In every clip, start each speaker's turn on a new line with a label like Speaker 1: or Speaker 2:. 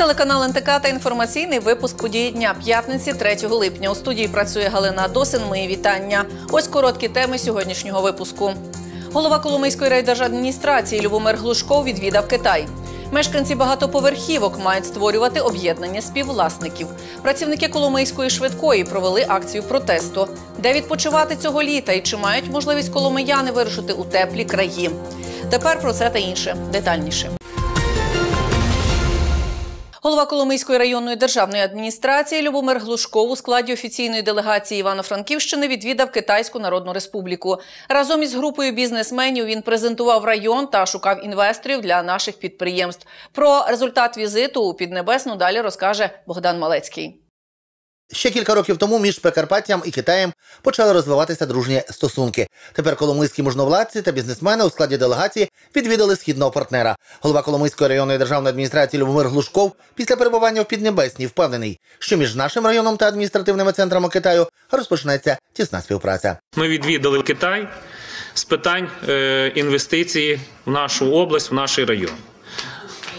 Speaker 1: телеканал НТК та інформаційний випуск події дня п'ятниці 3 липня. У студії працює Галина Досин. Мої вітання. Ось короткі теми сьогоднішнього випуску. Голова Коломийської райдержадміністрації Любомир Глушков відвідав Китай. Мешканці багатоповерхівок мають створювати об'єднання співвласників. Працівники Коломийської швидкої провели акцію протесту, де відпочивати цього літа і чи мають можливість коломияни вирушити у теплі краї. Тепер про це та інше детальніше. Голова Коломийської районної державної адміністрації Любомир Глушков у складі офіційної делегації Івано-Франківщини відвідав Китайську Народну Республіку. Разом із групою бізнесменів він презентував район та шукав інвесторів для наших підприємств. Про результат візиту у Піднебесну далі розкаже Богдан Малецький.
Speaker 2: Ще кілька років тому між Прикарпаттям і Китаєм почали розвиватися дружні стосунки. Тепер коломийські можновладці та бізнесмени у складі делегації відвідали східного партнера. Голова Коломийської районної державної адміністрації Любомир Глушков після перебування в Піднебесній впевнений, що між нашим районом та адміністративними центрами Китаю розпочнеться тісна співпраця.
Speaker 3: Ми відвідали Китай з питань е, інвестиції в нашу область, в наш район.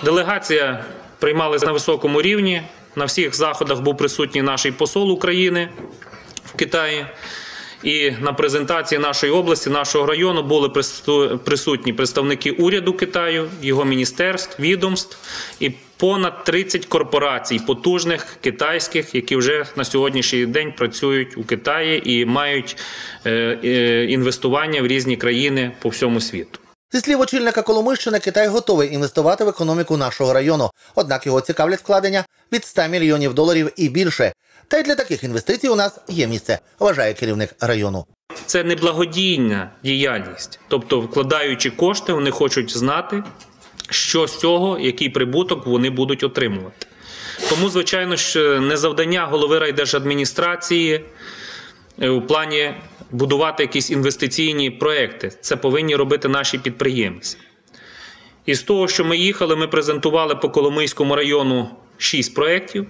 Speaker 3: Делегація приймалася на високому рівні. На всіх заходах був присутній наш посол України в Китаї. І на презентації нашої області, нашого району були присутні представники уряду Китаю, його міністерств, відомств і понад 30 корпорацій потужних китайських, які вже на сьогоднішній день працюють у Китаї і мають е, е, інвестування в різні країни по всьому світу.
Speaker 2: Зі слів очільника Коломийщини, Китай готовий інвестувати в економіку нашого району. Однак його цікавлять вкладення від 100 мільйонів доларів і більше. Та й для таких інвестицій у нас є місце, вважає керівник району.
Speaker 3: Це не благодійна діяльність, тобто, вкладаючи кошти, вони хочуть знати, що з цього, який прибуток вони будуть отримувати. Тому, звичайно, що не завдання голови райдержадміністрації е, у плані будувати якісь інвестиційні проекти. Це повинні робити наші підприємці. І з того, що ми їхали, ми презентували по Коломийському району шість проєктів.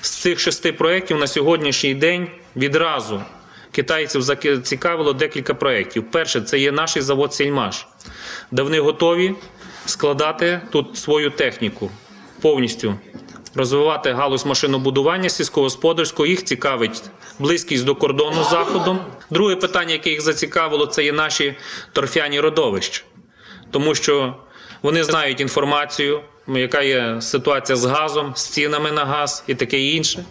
Speaker 3: З цих шести проєктів на сьогоднішній день відразу китайців зацікавило декілька проєктів. Перше, це є наш завод Сільмаш, де вони готові складати тут свою техніку повністю розвивати галузь машинобудування сільськогосподарського. Їх цікавить близькість до кордону з заходом. Друге питання, яке їх зацікавило, це є наші торфяні родовища, тому що вони знають інформацію, яка є ситуація з газом, з цінами на газ і таке інше.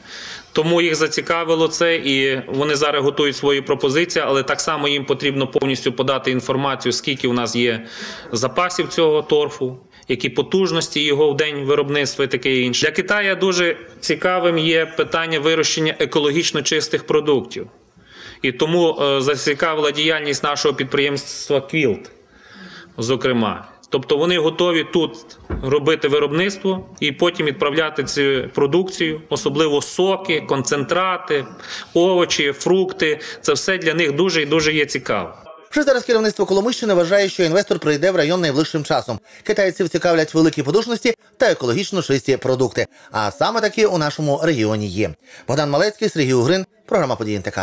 Speaker 3: Тому їх зацікавило це, і вони зараз готують свої пропозиції, але так само їм потрібно повністю подати інформацію, скільки у нас є запасів цього торфу, які потужності його в день виробництва і таке інше. Для Китаю дуже цікавим є питання вирощення екологічно чистих продуктів. І тому е, зацікавила діяльність нашого підприємства Квілт, зокрема. Тобто вони готові тут робити виробництво і потім відправляти цю продукцію, особливо соки, концентрати, овочі, фрукти. Це все для них дуже і дуже є цікаво.
Speaker 2: Вже зараз керівництво Коломищини вважає, що інвестор прийде в район найближчим часом. Китайців цікавлять великі потужності та екологічно чисті продукти. А саме такі у нашому регіоні є. Богдан Малецький, Сергій Угрин, програма «Події НТК».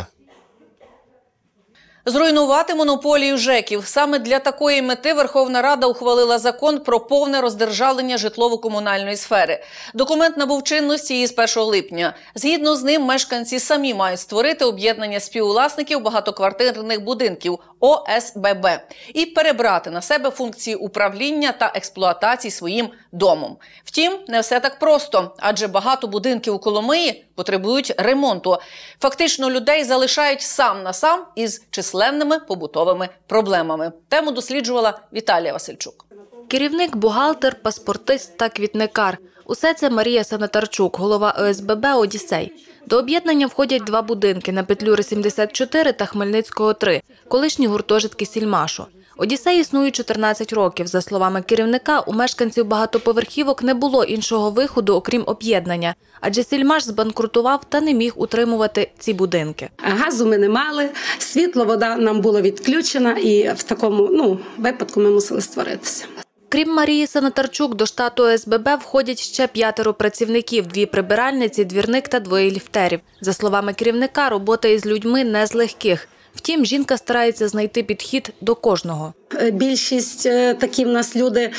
Speaker 1: Зруйнувати монополію ЖЕКів саме для такої мети Верховна Рада ухвалила закон про повне роздержавлення житлово-комунальної сфери. Документ набув чинності із 1 липня. Згідно з ним, мешканці самі мають створити об'єднання співвласників багатоквартирних будинків ОСББ і перебрати на себе функції управління та експлуатації своїм домом. Втім, не все так просто, адже багато будинків у Коломиї потребують ремонту. Фактично, людей залишають сам на сам із численними побутовими проблемами. Тему досліджувала Віталія Васильчук.
Speaker 4: Керівник, бухгалтер, паспортист та квітникар. Усе це Марія Санатарчук, голова ОСББ Одіссей. До об'єднання входять два будинки на Петлюри 74 та Хмельницького 3, колишні гуртожитки Сільмашу. Одіссей існує 14 років. За словами керівника, у мешканців багатоповерхівок не було іншого виходу, окрім об'єднання, адже сільмаш збанкрутував та не міг утримувати ці будинки.
Speaker 5: Газу ми не мали, світло, вода нам була відключена, і в такому ну випадку ми мусили створитися.
Speaker 4: Крім Марії Санатарчук, до штату СББ входять ще п'ятеро працівників: дві прибиральниці, двірник та двоє ліфтерів. За словами керівника, робота із людьми не з легких. Втім, жінка старається знайти підхід до кожного.
Speaker 5: Е, Більшість е, такі в нас люди,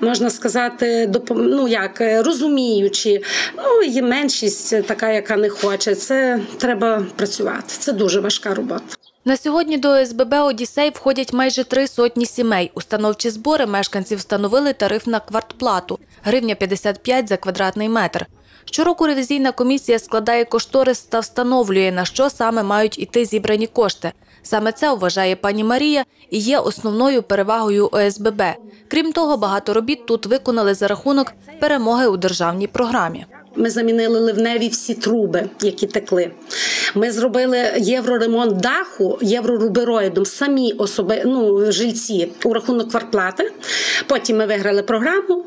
Speaker 5: можна сказати, допом... ну як е, розуміючі. Ну є меншість така, яка не хоче. Це треба працювати. Це дуже важка робота.
Speaker 4: На сьогодні до ОСББ «Одіссей» входять майже три сотні сімей. Установчі збори мешканці встановили тариф на квартплату – гривня 55 за квадратний метр. Щороку ревізійна комісія складає кошторис та встановлює, на що саме мають іти зібрані кошти. Саме це вважає пані Марія і є основною перевагою ОСББ. Крім того, багато робіт тут виконали за рахунок перемоги у державній програмі.
Speaker 5: Ми замінили ливневі всі труби, які текли. Ми зробили євроремонт даху єврорубероїдом, самі особи, ну, жильці у рахунок квартплати. Потім ми виграли програму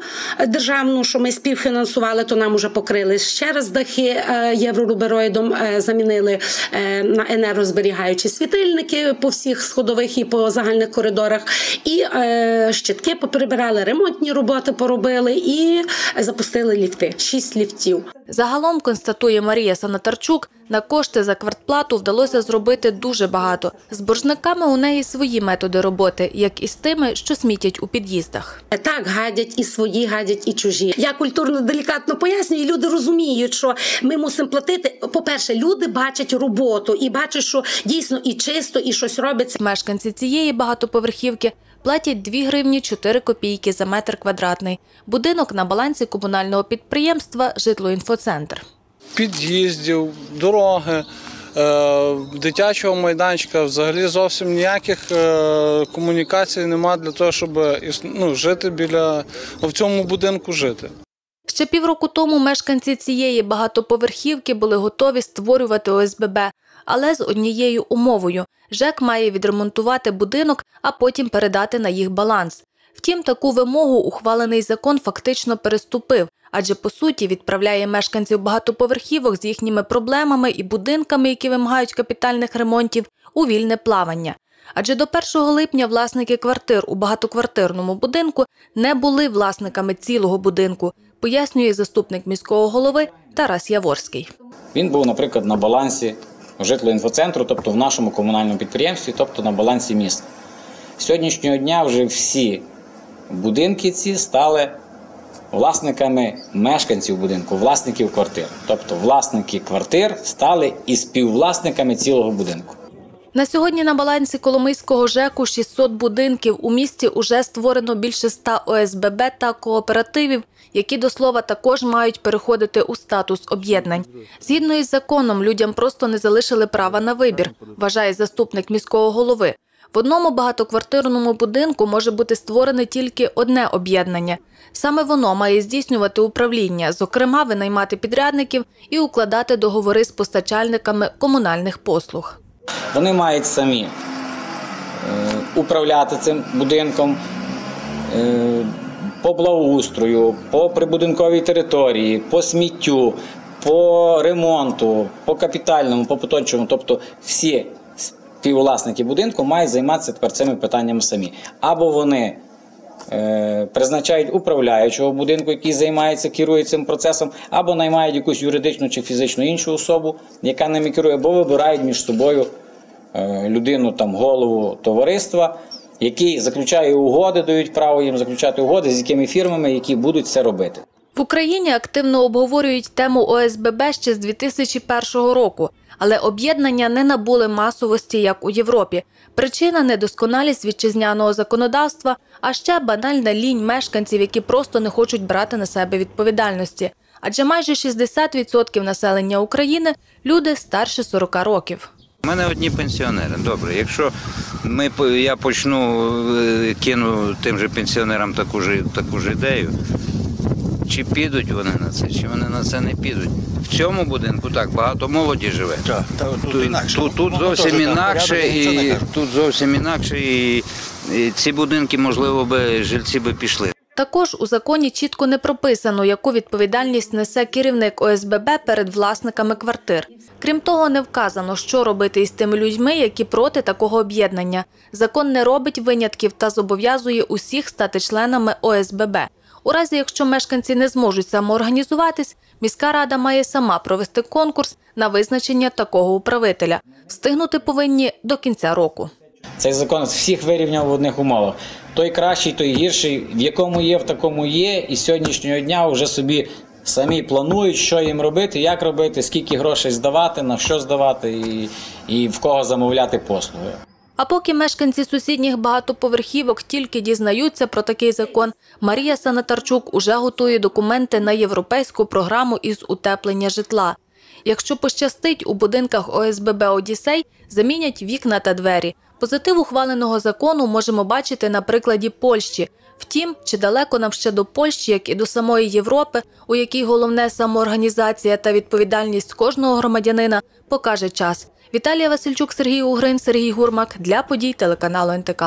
Speaker 5: державну, що ми співфінансували, то нам уже покрили ще раз дахи е, єврорубероїдом, е, замінили е, на енергозберігаючі світильники по всіх сходових і по загальних коридорах. І щитки поприбирали, ремонтні роботи поробили і запустили ліфти. Шість ліфтів.
Speaker 4: Загалом, констатує Марія Санатарчук, на кошти за квартплату вдалося зробити дуже багато. З боржниками у неї свої методи роботи, як і з тими, що смітять у під'їздах.
Speaker 5: Так, гадять і свої, гадять і чужі. Я культурно делікатно пояснюю, і люди розуміють, що ми мусимо платити. По-перше, люди бачать роботу і бачать, що дійсно і чисто, і щось робиться.
Speaker 4: Мешканці цієї багатоповерхівки платять 2 гривні 4 копійки за метр квадратний. Будинок на балансі комунального підприємства «Житлоінфоцентр».
Speaker 6: під'їздів, дороги, е, дитячого майданчика. Взагалі зовсім ніяких е, комунікацій немає для того, щоб ну, жити біля в цьому будинку жити.
Speaker 4: Ще півроку тому мешканці цієї багатоповерхівки були готові створювати ОСББ, але з однією умовою – ЖЕК має відремонтувати будинок, а потім передати на їх баланс. Втім, таку вимогу ухвалений закон фактично переступив, адже по суті відправляє мешканців багатоповерхівок з їхніми проблемами і будинками, які вимагають капітальних ремонтів, у вільне плавання. Адже до 1 липня власники квартир у багатоквартирному будинку не були власниками цілого будинку, пояснює заступник міського голови Тарас Яворський.
Speaker 7: Він був, наприклад, на балансі житлоінфоцентру, тобто в нашому комунальному підприємстві, тобто на балансі міста. Сьогоднішнього дня вже всі будинки ці стали власниками мешканців будинку, власників квартир. Тобто власники квартир стали і співвласниками цілого будинку.
Speaker 4: На сьогодні на балансі Коломийського ЖЕКу 600 будинків. У місті уже створено більше 100 ОСББ та кооперативів, які, до слова, також мають переходити у статус об'єднань. Згідно із законом, людям просто не залишили права на вибір, вважає заступник міського голови. В одному багатоквартирному будинку може бути створене тільки одне об'єднання. Саме воно має здійснювати управління, зокрема винаймати підрядників і укладати договори з постачальниками комунальних послуг.
Speaker 7: Вони мають самі е, управляти цим будинком е, по благоустрою, по прибудинковій території, по сміттю, по ремонту, по капітальному, по поточному. Тобто всі співвласники будинку мають займатися тепер цими питаннями самі. Або вони е, призначають управляючого будинку, який займається, керує цим процесом, або наймають якусь юридичну чи фізичну іншу особу, яка ними керує, або вибирають між собою е, людину, там, голову товариства, який заключає угоди, дають право їм заключати угоди з якими фірмами, які будуть це робити.
Speaker 4: В Україні активно обговорюють тему ОСББ ще з 2001 року, але об'єднання не набули масовості, як у Європі. Причина – недосконалість вітчизняного законодавства, а ще банальна лінь мешканців, які просто не хочуть брати на себе відповідальності. Адже майже 60% населення України – люди старше 40 років.
Speaker 8: У мене одні пенсіонери. Добре, якщо ми я почну е, кину тим же пенсіонерам таку ж таку ж ідею, чи підуть вони на це, чи вони на це не підуть. В цьому будинку так багато молоді живе.
Speaker 9: Так, та тут,
Speaker 8: Тут,
Speaker 9: інакше.
Speaker 8: тут, тут зовсім інакше, і тут зовсім інакше, і, і ці будинки, можливо, би жильці би пішли.
Speaker 4: Також у законі чітко не прописано, яку відповідальність несе керівник ОСББ перед власниками квартир. Крім того, не вказано, що робити із тими людьми, які проти такого об'єднання. Закон не робить винятків та зобов'язує усіх стати членами ОСББ. У разі, якщо мешканці не зможуть самоорганізуватись, міська рада має сама провести конкурс на визначення такого управителя. Встигнути повинні до кінця року.
Speaker 7: Цей закон всіх вирівняв в одних умовах. Той кращий, той гірший, в якому є, в такому є. І з сьогоднішнього дня вже собі самі планують, що їм робити, як робити, скільки грошей здавати, на що здавати і, і в кого замовляти послуги.
Speaker 4: А поки мешканці сусідніх багатоповерхівок тільки дізнаються про такий закон, Марія Санатарчук уже готує документи на європейську програму із утеплення житла. Якщо пощастить, у будинках ОСББ Одіссей замінять вікна та двері. Позитив ухваленого закону можемо бачити на прикладі Польщі. Втім, чи далеко нам ще до Польщі, як і до самої Європи, у якій головне самоорганізація та відповідальність кожного громадянина, покаже час. Віталія Васильчук, Сергій Угрин, Сергій Гурмак для подій телеканалу НТК.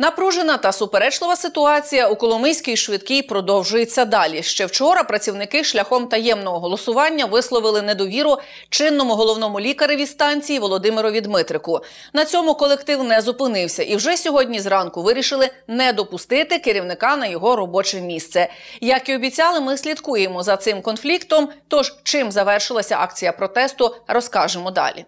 Speaker 1: Напружена та суперечлива ситуація у Коломийській швидкій продовжується далі. Ще вчора працівники шляхом таємного голосування висловили недовіру чинному головному лікареві станції Володимирові Дмитрику. На цьому колектив не зупинився і вже сьогодні зранку вирішили не допустити керівника на його робоче місце. Як і обіцяли, ми слідкуємо за цим конфліктом. Тож чим завершилася акція протесту, розкажемо далі.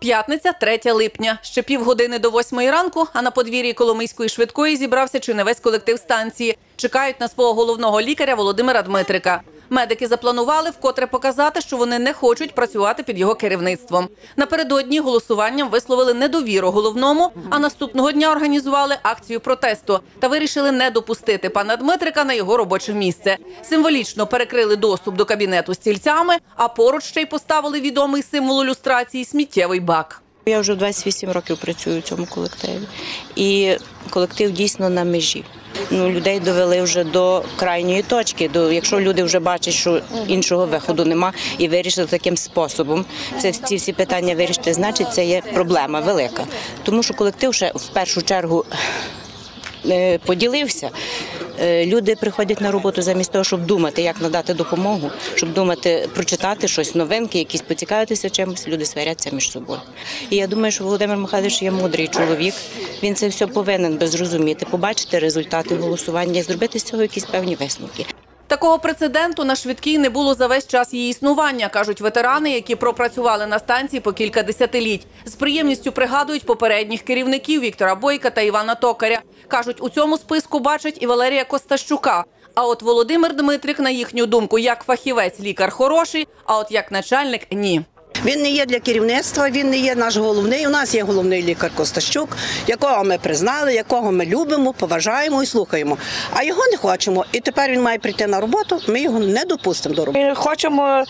Speaker 1: П'ятниця, 3 липня. Ще півгодини до восьмої ранку, а на подвір'ї Коломийської швидкої зібрався чи не весь колектив станції. Чекають на свого головного лікаря Володимира Дмитрика. Медики запланували вкотре показати, що вони не хочуть працювати під його керівництвом. Напередодні голосуванням висловили недовіру головному, а наступного дня організували акцію протесту та вирішили не допустити пана Дмитрика на його робоче місце. Символічно перекрили доступ до кабінету стільцями, а поруч ще й поставили відомий символ ілюстрації сміттєвий бак.
Speaker 9: Я вже 28 років працюю в цьому колективі, і колектив дійсно на межі. Ну, людей довели вже до крайньої точки. До якщо люди вже бачать, що іншого виходу нема, і вирішили таким способом це ці всі питання вирішити, значить це є проблема велика. Тому що колектив ще в першу чергу. е, Поділився. Е, Люди приходять на роботу замість того, щоб думати, як надати допомогу, щоб думати, прочитати щось, новинки, якісь поцікавитися чимось. Люди сваряться між собою. І я думаю, що Володимир Михайлович є мудрий чоловік. Він це все повинен би зрозуміти, побачити результати голосування, зробити з цього якісь певні висновки.
Speaker 1: Такого прецеденту на швидкій не було за весь час її існування, кажуть ветерани, які пропрацювали на станції по кілька десятиліть. З приємністю пригадують попередніх керівників Віктора Бойка та Івана Токаря. кажуть, у цьому списку бачать і Валерія Костащука. А от Володимир Дмитрик, на їхню думку, як фахівець лікар хороший, а от як начальник ні.
Speaker 10: Він не є для керівництва, він не є наш головний. У нас є головний лікар Костащук, якого ми признали, якого ми любимо, поважаємо і слухаємо. А його не хочемо. І тепер він має прийти на роботу. Ми його не допустимо до роботи.
Speaker 11: Ми хочемо,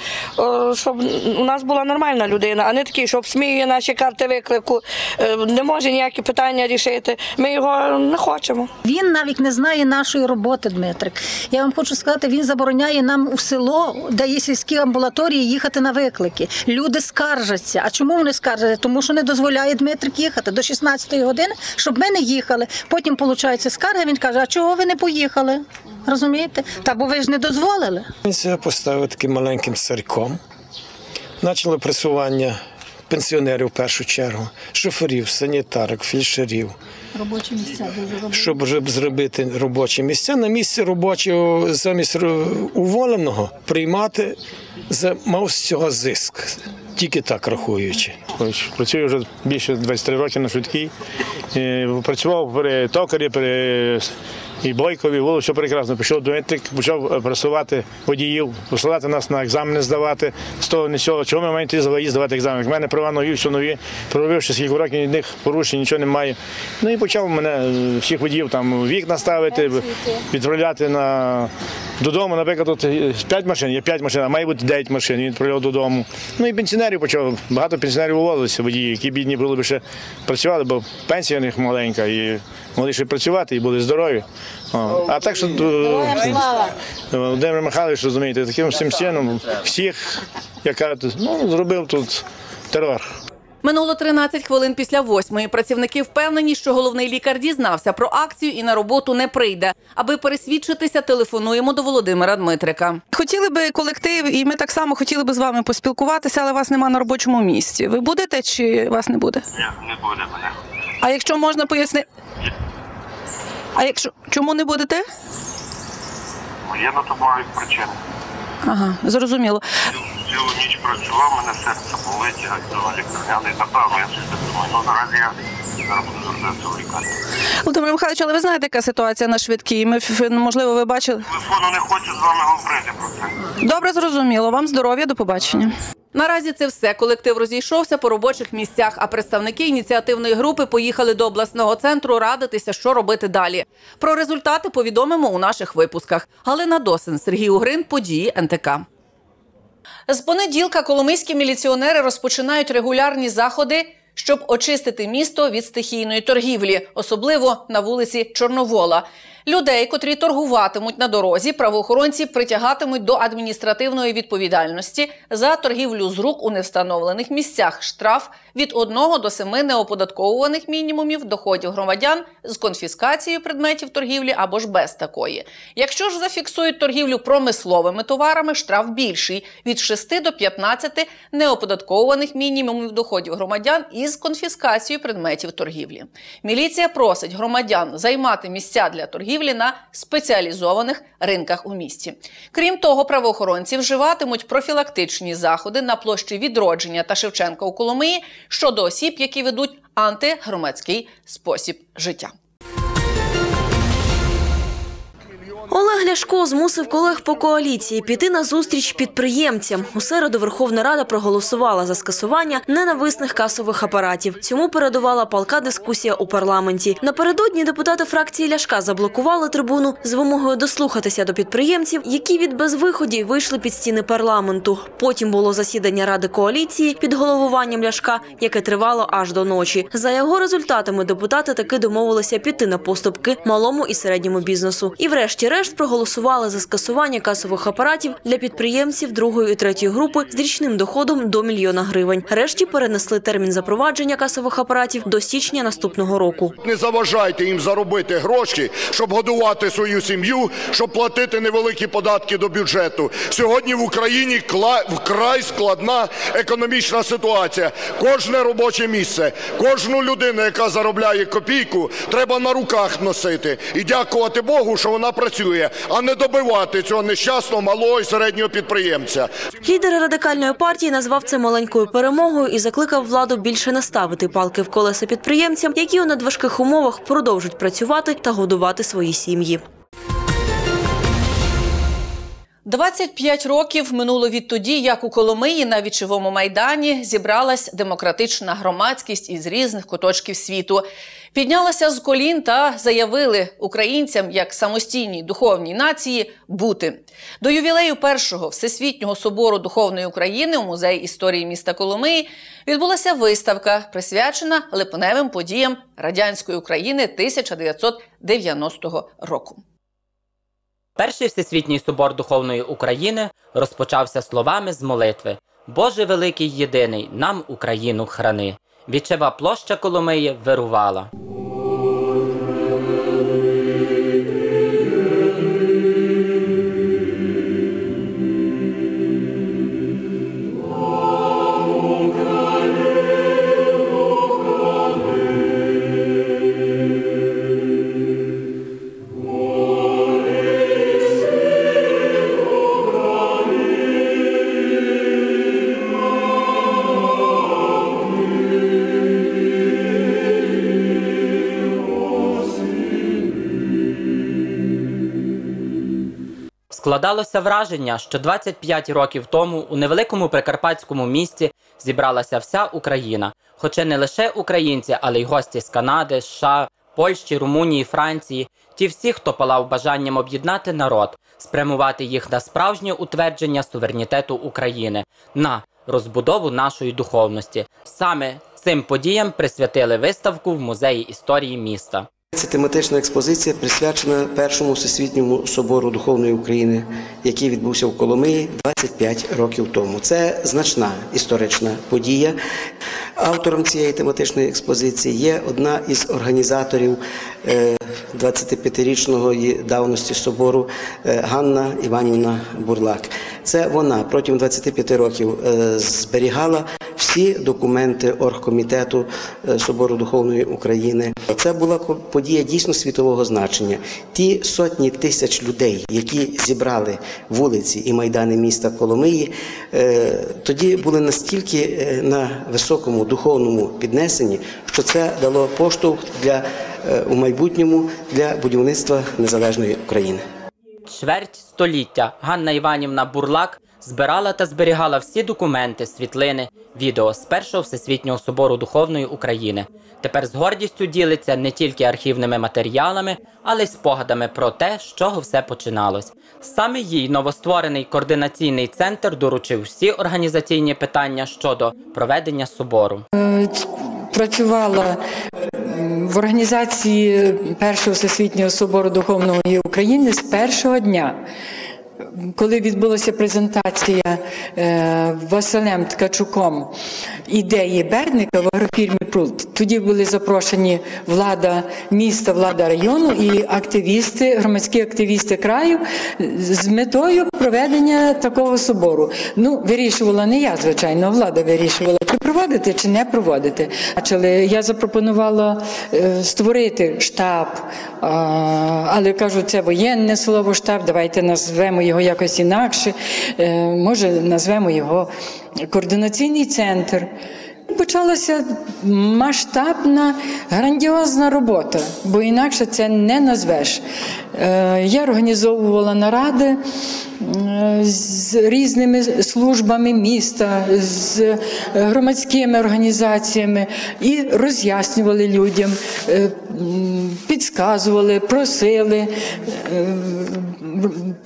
Speaker 11: щоб у нас була нормальна людина, а не такий, що обсміює наші карти виклику, е, не може ніякі питання рішити. Ми його не хочемо.
Speaker 12: Він навіть не знає нашої роботи, Дмитрик. Я вам хочу сказати, він забороняє нам у село, де є сільські амбулаторії, їхати на виклики. Люди скаржаться. А чому вони скаржаться? Тому що не дозволяє Дмитрик їхати до 16-ї години, щоб ми не їхали. Потім виходить скарга. Він каже: А чого ви не поїхали? Розумієте? Та бо ви ж не дозволили.
Speaker 13: Він себе поставив таким маленьким царьком. Почало пресування пенсіонерів в першу чергу, шоферів, санітарок, фельдшерів.
Speaker 12: Робочі місця дуже
Speaker 13: Щоб зробити робочі місця на місці робочого замість уволеного приймати за мав з цього зиск, тільки так рахуючи.
Speaker 14: Працюю вже більше 23 роки на швидкій. Е, Працював при токарі, при і Бойкові, було все прекрасно. Пішов до Етик, почав пресувати водіїв, посилати нас на екзамени здавати. З того не цього, чого ми маємо йти за виїзд здавати екзамен. У мене права нові, все нові. Проробивши скільки років, ні одних порушень, нічого немає. Ну і почав мене е, всіх водіїв там вікна ставити, відправляти на додому. Наприклад, тут 5 машин, є 5 машин, а має бути 9 машин. Він відправляв додому. Ну і пенсіонерів почав. Багато пенсіонерів уволилися водії, які бідні були б ще працювали, бо пенсія у них маленька і могли ще працювати і були здорові. О. А так що е, Володимир Михайлович, розумієте, таким всім чином всіх, яка ну, зробив тут терор.
Speaker 1: Минуло 13 хвилин після восьмої. Працівники впевнені, що головний лікар дізнався про акцію і на роботу не прийде. Аби пересвідчитися, телефонуємо до Володимира Дмитрика.
Speaker 15: Хотіли би колектив, і ми так само хотіли би з вами поспілкуватися, але вас нема на робочому місці. Ви будете чи вас не буде?
Speaker 16: Ні, не буде мене.
Speaker 15: А якщо можна пояснити, А якщо чому не будете?
Speaker 16: Є на то бувають причини.
Speaker 15: Ага, зрозуміло.
Speaker 16: Цілу ніч працював, мене серце болить, йду на лікарняний. Напевно, я щось так думаю. Ну, наразі я зараз буду звертатися в лікарню.
Speaker 15: Володимир Михайлович, але ви знаєте, яка ситуація на швидкій? Ми можливо, ви бачили.
Speaker 16: Телефону не хочу з вами говорити про це.
Speaker 15: Добре, зрозуміло. Вам здоров'я, до побачення.
Speaker 1: Наразі це все. Колектив розійшовся по робочих місцях, а представники ініціативної групи поїхали до обласного центру радитися, що робити далі. Про результати повідомимо у наших випусках. Галина Досин, Сергій Угрин, події НТК. З понеділка коломийські міліціонери розпочинають регулярні заходи, щоб очистити місто від стихійної торгівлі, особливо на вулиці Чорновола. Людей, котрі торгуватимуть на дорозі, правоохоронці притягатимуть до адміністративної відповідальності за торгівлю з рук у невстановлених місцях. Штраф від 1 до 7 неоподатковуваних мінімумів доходів громадян з конфіскацією предметів торгівлі або ж без такої. Якщо ж зафіксують торгівлю промисловими товарами, штраф більший від 6 до 15 неоподатковуваних мінімумів доходів громадян із конфіскацією предметів торгівлі. Міліція просить громадян займати місця для торгівлі на спеціалізованих ринках у місті. Крім того, правоохоронці вживатимуть профілактичні заходи на площі відродження та Шевченка у Коломиї щодо осіб, які ведуть антигромадський спосіб життя.
Speaker 17: Олег Ляшко змусив колег по коаліції піти на зустріч підприємцям. У середу Верховна Рада проголосувала за скасування ненависних касових апаратів. Цьому передувала палка дискусія у парламенті. Напередодні депутати фракції Ляшка заблокували трибуну з вимогою дослухатися до підприємців, які від безвиході вийшли під стіни парламенту. Потім було засідання ради коаліції під головуванням Ляшка, яке тривало аж до ночі. За його результатами депутати таки домовилися піти на поступки малому і середньому бізнесу. І врешті-решт проголосували за скасування касових апаратів для підприємців другої і третьої групи з річним доходом до мільйона гривень. Решті перенесли термін запровадження касових апаратів до січня наступного року.
Speaker 18: Не заважайте їм заробити гроші, щоб годувати свою сім'ю, щоб платити невеликі податки до бюджету. Сьогодні в Україні вкрай складна економічна ситуація. Кожне робоче місце, кожну людину, яка заробляє копійку, треба на руках носити і дякувати Богу, що вона працює, а не добивати цього нещасного малого і середнього підприємця.
Speaker 17: Лідер радикальної партії назвав це маленькою перемогою і закликав владу більше не ставити палки в колеса підприємцям, які у надважких умовах продовжують працювати та годувати свої сім'ї.
Speaker 1: 25 років минуло відтоді, як у Коломиї на вічовому майдані зібралась демократична громадськість із різних куточків світу. Піднялася з колін та заявили українцям як самостійній духовній нації бути до ювілею першого всесвітнього собору духовної України у музеї історії міста Коломиї відбулася виставка, присвячена липневим подіям радянської України 1990 року.
Speaker 19: Перший всесвітній собор духовної України розпочався словами з молитви Боже великий єдиний, нам Україну храни. Вічева площа Коломиї вирувала. Складалося враження, що 25 років тому у невеликому прикарпатському місті зібралася вся Україна, хоча не лише українці, але й гості з Канади, США, Польщі, Румунії, Франції, ті всі, хто палав бажанням об'єднати народ, спрямувати їх на справжнє утвердження суверенітету України, на розбудову нашої духовності. Саме цим подіям присвятили виставку в музеї історії міста.
Speaker 20: Це тематична експозиція присвячена першому всесвітньому собору духовної України, який відбувся в Коломиї 25 років тому. Це значна історична подія. Автором цієї тематичної експозиції є одна із організаторів е, 25-річного давності собору е, Ганна Іванівна Бурлак. Це вона протягом 25 років е, зберігала всі документи оргкомітету е, Собору Духовної України. це була подія дійсно світового значення. Ті сотні тисяч людей, які зібрали вулиці і майдани міста Коломиї, е, тоді були настільки е, на високому духовному піднесенні, що це дало поштовх для у майбутньому для будівництва незалежної України.
Speaker 19: Чверть століття Ганна Іванівна Бурлак збирала та зберігала всі документи, світлини, відео з першого всесвітнього собору духовної України. Тепер з гордістю ділиться не тільки архівними матеріалами, але й спогадами про те, з чого все починалось. Саме їй новостворений координаційний центр доручив всі організаційні питання щодо проведення собору.
Speaker 21: Е, Працювала в організації Першого Всесвітнього собору духовної України з першого дня. Коли відбулася презентація е, Василем Ткачуком ідеї Бердника в агрофірмі Прулт, тоді були запрошені влада міста, влада району і активісти, громадські активісти краю з метою проведення такого собору. Ну, вирішувала не я, звичайно, влада вирішувала, чи проводити, чи не проводити. Я запропонувала е, створити штаб, але кажу, це воєнне слово штаб, давайте назвемо його якось інакше. Е, Може, назвемо його координаційний центр. Почалася масштабна, грандіозна робота, бо інакше це не назвеш. Е, Я організовувала наради е, з різними службами міста, з громадськими організаціями і роз'яснювали людям, е, підказували, просили,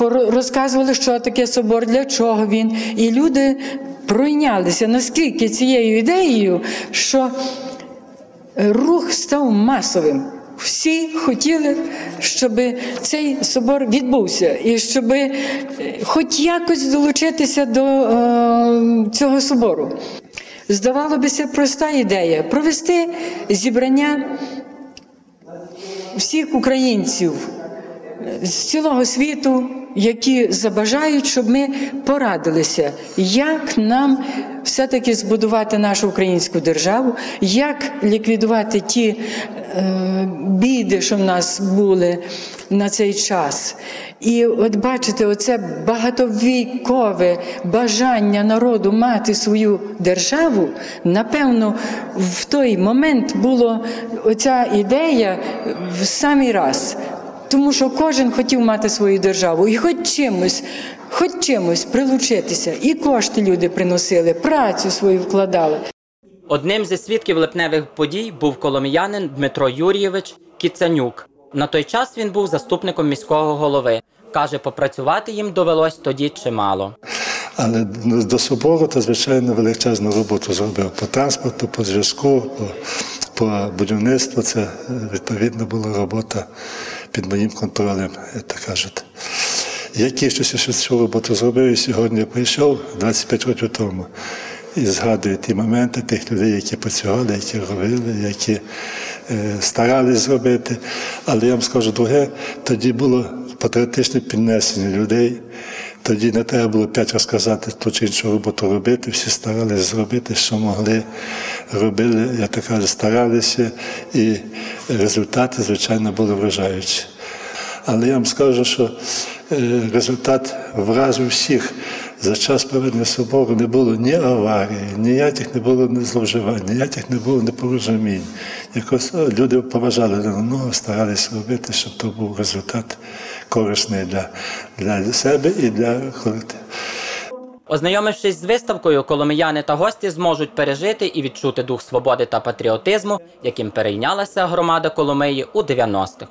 Speaker 21: розказували, що таке собор, для чого він. І люди пройнялися наскільки цією ідеєю, що рух став масовим. Всі хотіли, щоб цей собор відбувся, і щоб е, хоч якось долучитися до е, цього собору. Здавалося б, проста ідея провести зібрання всіх українців з цілого світу, які забажають, щоб ми порадилися, як нам все-таки збудувати нашу українську державу, як ліквідувати ті е, біди, що в нас були на цей час. І от бачите, оце багатовікове бажання народу мати свою державу, напевно, в той момент було оця ідея в самий раз. Тому що кожен хотів мати свою державу і хоч чимось, хоч чимось прилучитися. І кошти люди приносили, працю свою вкладали.
Speaker 19: Одним зі свідків липневих подій був коломіянин Дмитро Юрійович Кіцанюк. На той час він був заступником міського голови. Каже, попрацювати їм довелось тоді чимало.
Speaker 22: Але до собору то звичайно величезну роботу зробив по транспорту, по зв'язку, по, по будівництву. Це відповідно була робота під моїм контролем, як то кажуть. Я тішуся, що цю роботу зробив і сьогодні прийшов 25 років тому. І згадую ті моменти тих людей, які працювали, які робили, які е, старались зробити. Але я вам скажу друге, тоді було патріотичне піднесення людей. Тоді не треба було п'ять розказати ту чи іншу роботу робити. Всі старалися зробити, що могли, робили, я так кажу, старалися, і результати, звичайно, були вражаючі. Але я вам скажу, що е, результат вразив всіх. За час проведення собору не було ні аварії, ніяких не було ні зловживань, ніяких не було непорозумінь. Якось люди поважали одного, старалися робити, щоб то був результат корисний для, для себе і для колективу.
Speaker 19: Ознайомившись з виставкою, коломияни та гості зможуть пережити і відчути дух свободи та патріотизму, яким перейнялася громада Коломиї у 90-х.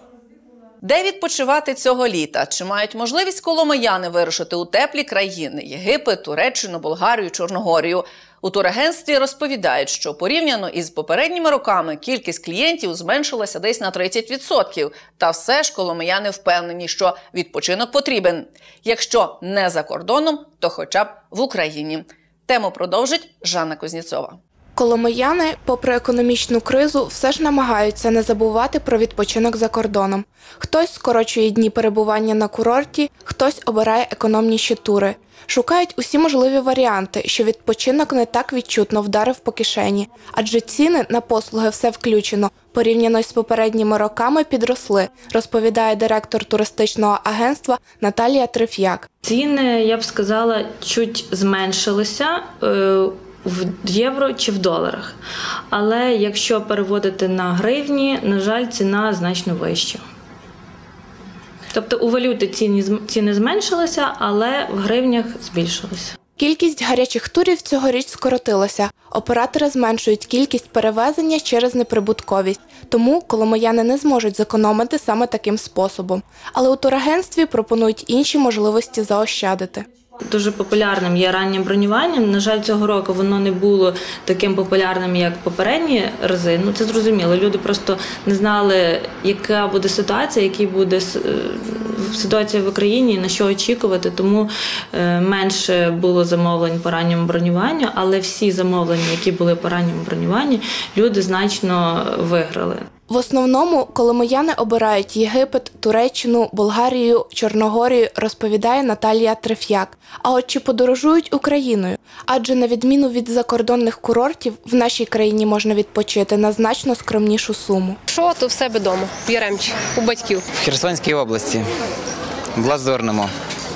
Speaker 1: Де відпочивати цього літа? Чи мають можливість коломияни вирушити у теплі країни Єгипет, Туреччину, Болгарію, Чорногорію? У турагентстві розповідають, що порівняно із попередніми роками кількість клієнтів зменшилася десь на 30%. Та все ж коломияни впевнені, що відпочинок потрібен. Якщо не за кордоном, то хоча б в Україні. Тему продовжить Жанна Кузнєцова.
Speaker 23: Коломияни, попри економічну кризу, все ж намагаються не забувати про відпочинок за кордоном. Хтось скорочує дні перебування на курорті, хтось обирає економніші тури. Шукають усі можливі варіанти, що відпочинок не так відчутно вдарив по кишені, адже ціни на послуги все включено порівняно з попередніми роками підросли, розповідає директор туристичного агентства Наталія Триф'як.
Speaker 24: Ціни, я б сказала, чуть зменшилися е, в євро чи в доларах. Але якщо переводити на гривні, на жаль, ціна значно вища. Тобто у валюти ціни, ціни зменшилися, але в гривнях збільшилися.
Speaker 23: Кількість гарячих турів цьогоріч скоротилася. Оператори зменшують кількість перевезення через неприбутковість, тому коломияни не зможуть зекономити саме таким способом. Але у турагентстві пропонують інші можливості заощадити.
Speaker 24: Дуже популярним є раннє бронювання. На жаль, цього року воно не було таким популярним, як попередні рази. Ну це зрозуміло. Люди просто не знали, яка буде ситуація, який буде е, ситуація в Україні, на що очікувати. Тому е, менше було замовлень по ранньому бронюванню, але всі замовлення, які були по ранньому бронюванні, люди значно виграли.
Speaker 23: В основному коломияни обирають Єгипет, Туреччину, Болгарію, Чорногорію, розповідає Наталія Треф'як. А от чи подорожують Україною? Адже на відміну від закордонних курортів, в нашій країні можна відпочити на значно скромнішу суму.
Speaker 25: Що, то в себе вдома, в Яремчі, у батьків.
Speaker 26: В Херсонській області, в Лазурному.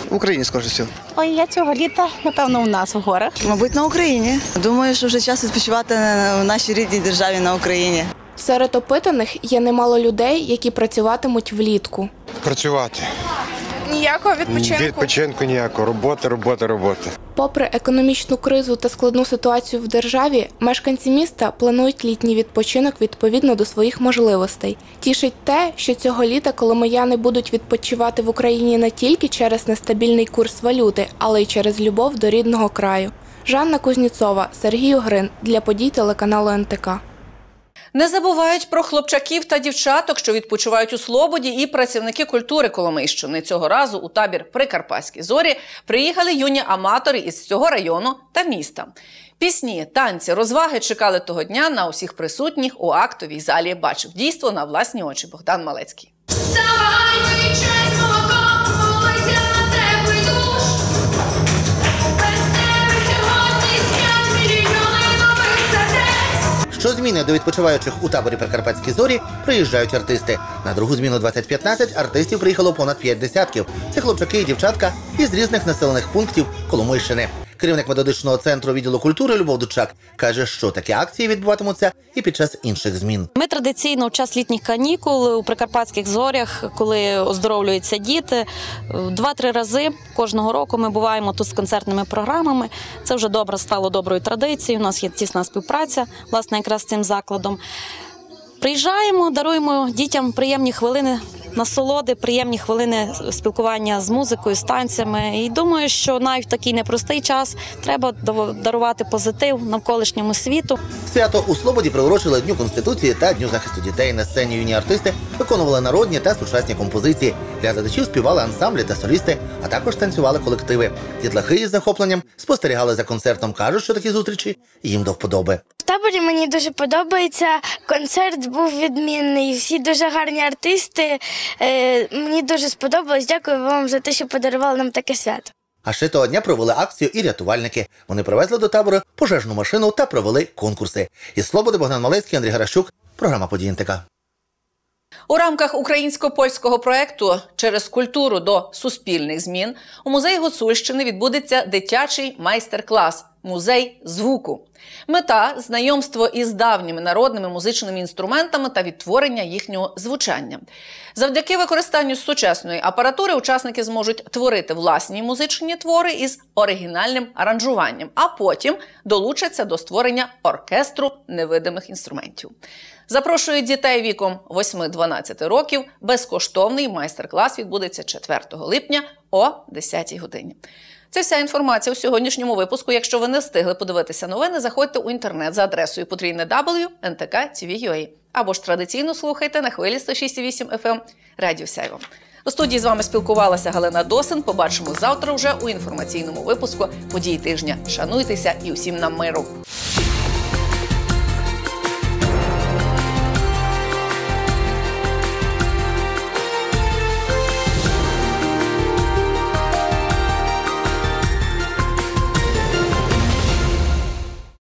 Speaker 26: В Україні, скоріше всього.
Speaker 27: Ой, я цього літа, напевно, у нас в горах.
Speaker 28: Мабуть, на Україні. Думаю, що вже час відпочивати в нашій рідній державі на Україні.
Speaker 23: Серед опитаних є немало людей, які працюватимуть влітку.
Speaker 29: Працювати.
Speaker 25: Ніякого
Speaker 29: Відпочинку відпочинку, ніякого. Робота, робота, робота.
Speaker 23: Попри економічну кризу та складну ситуацію в державі, мешканці міста планують літній відпочинок відповідно до своїх можливостей. Тішить те, що цього літа коломияни будуть відпочивати в Україні не тільки через нестабільний курс валюти, але й через любов до рідного краю. Жанна Кузніцова, Сергій Огрин для подій телеканалу НТК.
Speaker 1: Не забувають про хлопчаків та дівчаток, що відпочивають у Слободі, і працівники культури Коломийщини. Цього разу у табір Прикарпатські зорі приїхали юні аматори із цього району та міста. Пісні, танці, розваги чекали того дня на усіх присутніх у актовій залі. Бачив дійство на власні очі Богдан Малецький.
Speaker 2: Що зміни до відпочиваючих у таборі Прикарпатські зорі приїжджають артисти. На другу зміну 2015 артистів приїхало понад п'ять десятків. Це хлопчаки і дівчатка із різних населених пунктів Коломийщини. Керівник методичного центру відділу культури Любов Дучак каже, що такі акції відбуватимуться і під час інших змін.
Speaker 27: Ми традиційно в час літніх канікул у прикарпатських зорях, коли оздоровлюються діти, два-три рази кожного року ми буваємо тут з концертними програмами. Це вже добре стало доброю традицією. У нас є тісна співпраця, власне, якраз з цим закладом. Приїжджаємо, даруємо дітям приємні хвилини насолоди, приємні хвилини спілкування з музикою, з танцями. І думаю, що навіть в такий непростий час треба дарувати позитив навколишньому світу.
Speaker 2: Свято у Слободі приурочили Дню Конституції та Дню захисту дітей. На сцені юні артисти виконували народні та сучасні композиції. Для глядачів співали ансамблі та солісти, а також танцювали колективи. Дітлахи із захопленням спостерігали за концертом. кажуть, що такі зустрічі їм до вподоби.
Speaker 30: В таборі мені дуже подобається. Концерт був відмінний. Всі дуже гарні артисти. Е, мені дуже сподобалось. Дякую вам за те, що подарували нам таке свято.
Speaker 2: А ще того дня провели акцію і рятувальники. Вони привезли до табору пожежну машину та провели конкурси. Із Слободи Богдан Малецький, Андрій Гаращук. Програма «Події НТК».
Speaker 1: У рамках українсько-польського проекту через культуру до суспільних змін у музеї Гуцульщини відбудеться дитячий майстер-клас Музей звуку. Мета знайомство із давніми народними музичними інструментами та відтворення їхнього звучання. Завдяки використанню сучасної апаратури учасники зможуть творити власні музичні твори із оригінальним аранжуванням, а потім долучаться до створення оркестру невидимих інструментів. Запрошую дітей віком 8-12 років. Безкоштовний майстер-клас відбудеться 4 липня о 10 годині. Це вся інформація у сьогоднішньому випуску. Якщо ви не встигли подивитися новини, заходьте у інтернет за адресою потрійне W або ж традиційно слухайте на хвилі 106,8 FM Радіо Сяйво. У студії з вами спілкувалася Галина Досин. Побачимо завтра вже у інформаційному випуску події тижня. Шануйтеся і усім нам миру.